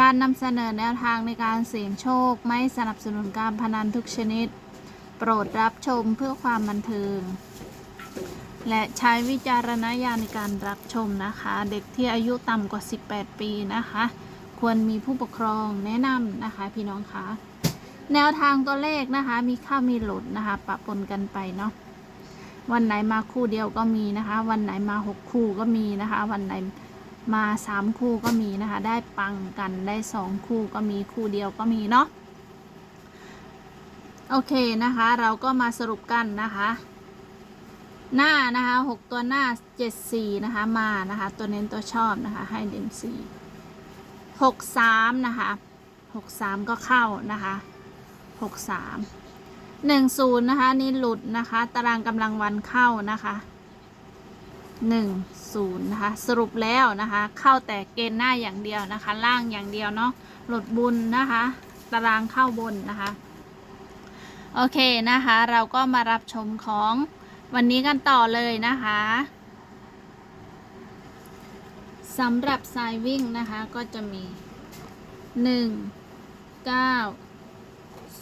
การนำเสนอแนวทางในการเสี่ยงโชคไม่สนับสนุนการพนันทุกชนิด โปรดรับชมเพื่อความบันเทิง และใช้วิจารณญาณในการรับชมนะคะ เด็กที่อายุต่ำกว่า 18 ปีนะคะ ควรมีผู้ปกครองแนะนำนะคะพี่น้องคะแนวทางตัวเลขนะคะ มีค่ามีหลุดนะคะปะปนกันไปเนาะวันไหนมาคู่เดียวก็มีนะคะ วันไหนมาหกคู่ก็มีนะคะ วันไหน มาสามคู่ก็มีนะคะ ได้ปังกันได้สองคู่ก็มีคู่เดียวก็มีเนาะโอเคนะคะ เราก็มาสรุปกันนะคะ หน้านะคะหกตัวหน้าเจ็ดสี่นะคะมานะคะ ตัวเน้นตัวชอบนะคะ ให้เด่นสี่หกสามนะคะหกสามก็เข้านะคะหกสามหนึ่งศูนย์นะคะนี่หลุดนะคะ ตารางกำลังวันเข้านะคะ หนึ่งศูนย์นะคะสรุปแล้วนะคะ เข้าแต่เกณฑ์หน้าอย่างเดียวนะคะ ล่างอย่างเดียวเนาะหลุดบุญนะคะ ตารางเข้าบนนะคะ โอเคนะคะ เราก็มารับชมของวันนี้กันต่อเลยนะคะสำหรับสายวิ่งนะคะก็จะมี 1 9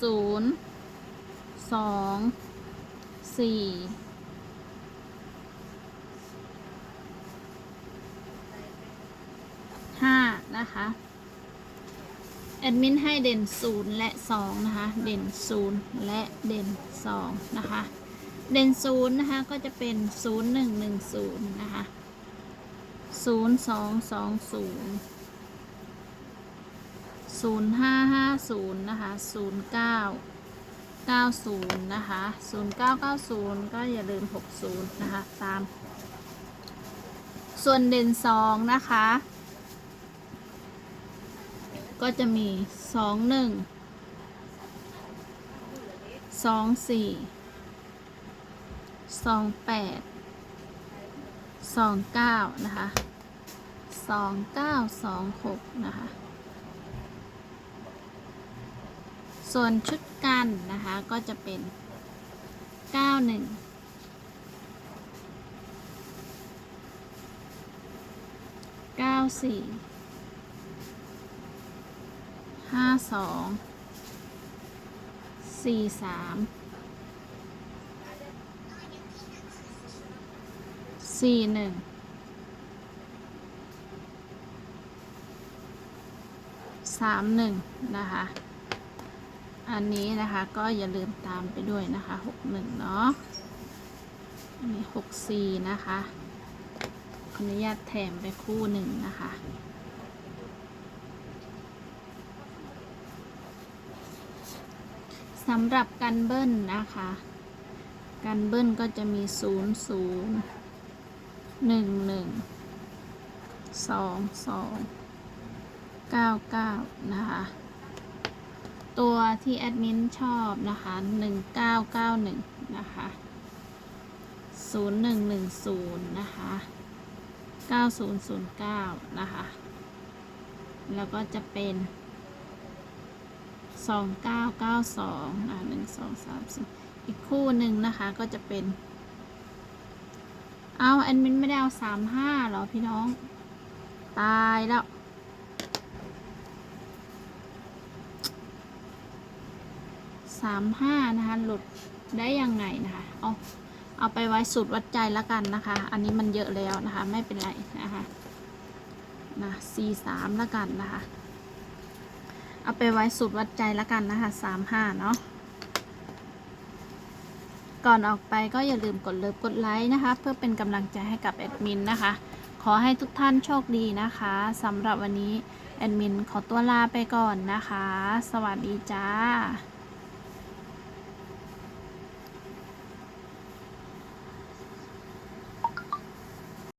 0 2 4 นะคะ แอดมินให้เด่น 0 และ 2 นะคะ เด่น 0 และเด่น 2 นะคะ เด่น 0 นะคะ ก็จะเป็น 0 1 1 0 นะคะ 0 2 2 0 0 5 5 0 นะคะ 0 9 90 นะคะ 0990 ก็อย่าลืม 60 นะคะ ตาม ส่วนเด่น 2 นะคะ ก็จะมี2 1 2 4 2 8 2 9นะคะ2 9 2 6นะคะ ส่วนชุดกันนะคะก็จะเป็น91 94ห้าส ห้าสองสี่สามสี่หนึ่งสามหนึ่งนะคะ อันนี้นะคะก็อย่าลืมตามไปด้วยนะคะหกหนึ่งเนาะอันนี้หกสี่นะคะขออนุญาตแถมไปคู่หนึ่งนะคะ สำหรับกันเบิ้ลนะคะกันเบิ้ลก็จะมีศูนย์ศูนย์หนึ่งหนึ่งสองสองเก้าเก้านะคะ ตัวที่แอดมินชอบนะคะหนึ่งเก้าเก้าหนึ่งนะคะศูนย์หนึ่งหนึ่งศูนย์นะคะเก้าศูนย์ศูนย์เก้านะคะ แล้วก็จะเป็น สองเก้าเก้าสองอ่าหนึ่งสองสามสี่อีกคู่หนึ่งนะคะก็จะเป็น เอาแอดมินไม่ได้เอาสามห้าหรอพี่น้อง ตายแล้วสามห้านะคะหลุดได้ยังไงนะคะเอาเอาไปไว้สุดวัดใจแล้วกันนะคะ อันนี้มันเยอะแล้วนะคะ ไม่เป็นไรนะคะนะสี่สามแล้วกันนะคะ เอาไปไว้สุดวัดใจละกันนะคะสามห้าเนาะ ก่อนออกไปก็อย่าลืมกดเลิฟกดไลค์นะคะ เพื่อเป็นกำลังใจให้กับแอดมินนะคะ ขอให้ทุกท่านโชคดีนะคะสำหรับวันนี้แอดมินขอตัวลาไปก่อนนะคะ สวัสดีจ้า